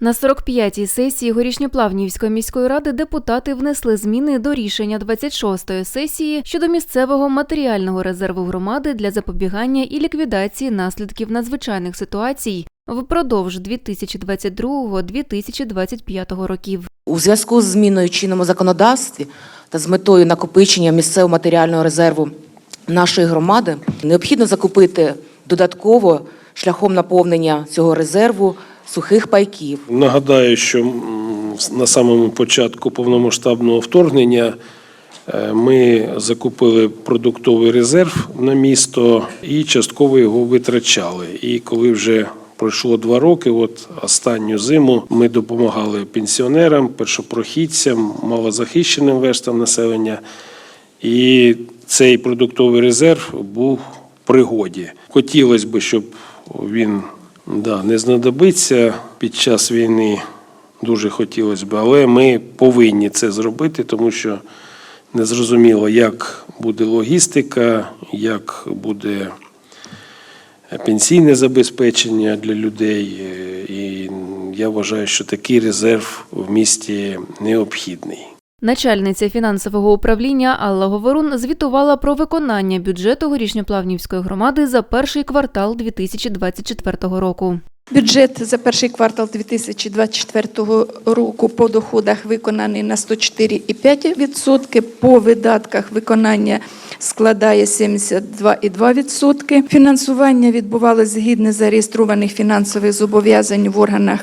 На 45-й сесії Горішньоплавнівської міської ради депутати внесли зміни до рішення 26-ї сесії щодо місцевого матеріального резерву громади для запобігання і ліквідації наслідків надзвичайних ситуацій впродовж 2022-2025 років. У зв'язку з зміною чинному законодавстві та з метою накопичення місцевого матеріального резерву нашої громади необхідно закупити додатково шляхом наповнення цього резерву сухих пайків. Нагадаю, що на самому початку повномасштабного вторгнення е, ми закупили продуктовий резерв на місто і частково його витрачали. І коли вже пройшло два роки, от останню зиму ми допомагали пенсіонерам, першопрохідцям, малозахищеним верстам населення. І цей продуктовий резерв був в пригоді. Хотілося б, щоб він да, не знадобиться під час війни. Дуже хотілося б, але ми повинні це зробити, тому що незрозуміло, як буде логістика, як буде пенсійне забезпечення для людей. Е, І я вважаю, що такий резерв в місті необхідний. Начальниця фінансового управління Алла Говорун звітувала про виконання бюджету Горішньоплавнівської громади за перший квартал 2024 року. Бюджет за перший квартал 2024 року по доходах виконаний на 104,5%, по видатках виконання складає 72,2%. Фінансування відбувалося згідно зареєстрованих фінансових зобов'язань в органах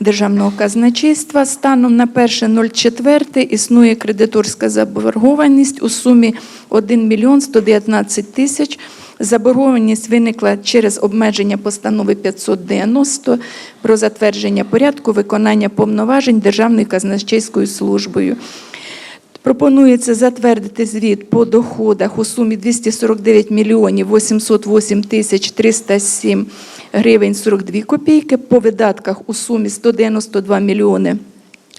Державного казначейства. Станом на 1.04 існує кредиторська заборгованість у сумі 1 мільйон 119 тисяч Заборгованість виникла через обмеження постанови 590 про затвердження порядку виконання повноважень Державною казначейською службою. Пропонується затвердити звіт по доходах у сумі 249 мільйонів 808 тисяч 307 гривень 42 копійки, по видатках у сумі 192 мільйони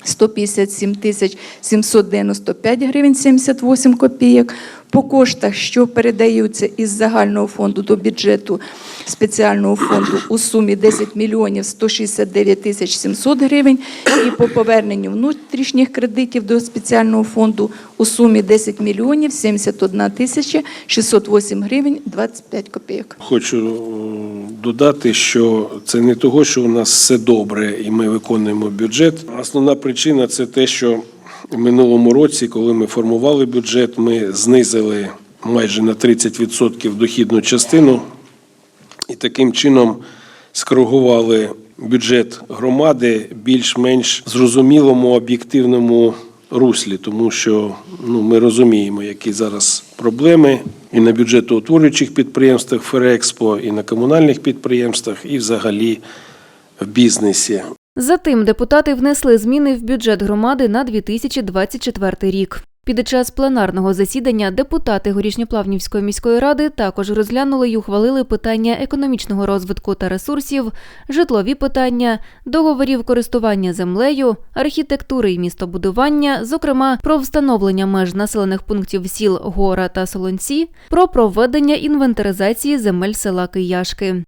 157 тисяч 795 гривень 78 копійок. По коштах, що передаються із загального фонду до бюджету спеціального фонду у сумі 10 мільйонів 169 тисяч 700 гривень і по поверненню внутрішніх кредитів до спеціального фонду у сумі 10 мільйонів 71 тисяча 608 гривень 25 копійок. Хочу додати, що це не того, що у нас все добре і ми виконуємо бюджет. Основна причина це те, що в минулому році, коли ми формували бюджет, ми знизили майже на 30% дохідну частину і таким чином скоригували бюджет громади більш-менш зрозумілому об'єктивному руслі, тому що ну, ми розуміємо, які зараз проблеми і на бюджетоутворюючих підприємствах Ферекспо, і на комунальних підприємствах, і взагалі в бізнесі. Затим депутати внесли зміни в бюджет громади на 2024 рік. Під час пленарного засідання депутати Горішньоплавнівської міської ради також розглянули й ухвалили питання економічного розвитку та ресурсів, житлові питання, договорів користування землею, архітектури і містобудування, зокрема про встановлення меж населених пунктів сіл Гора та Солонці, про проведення інвентаризації земель села Кияшки.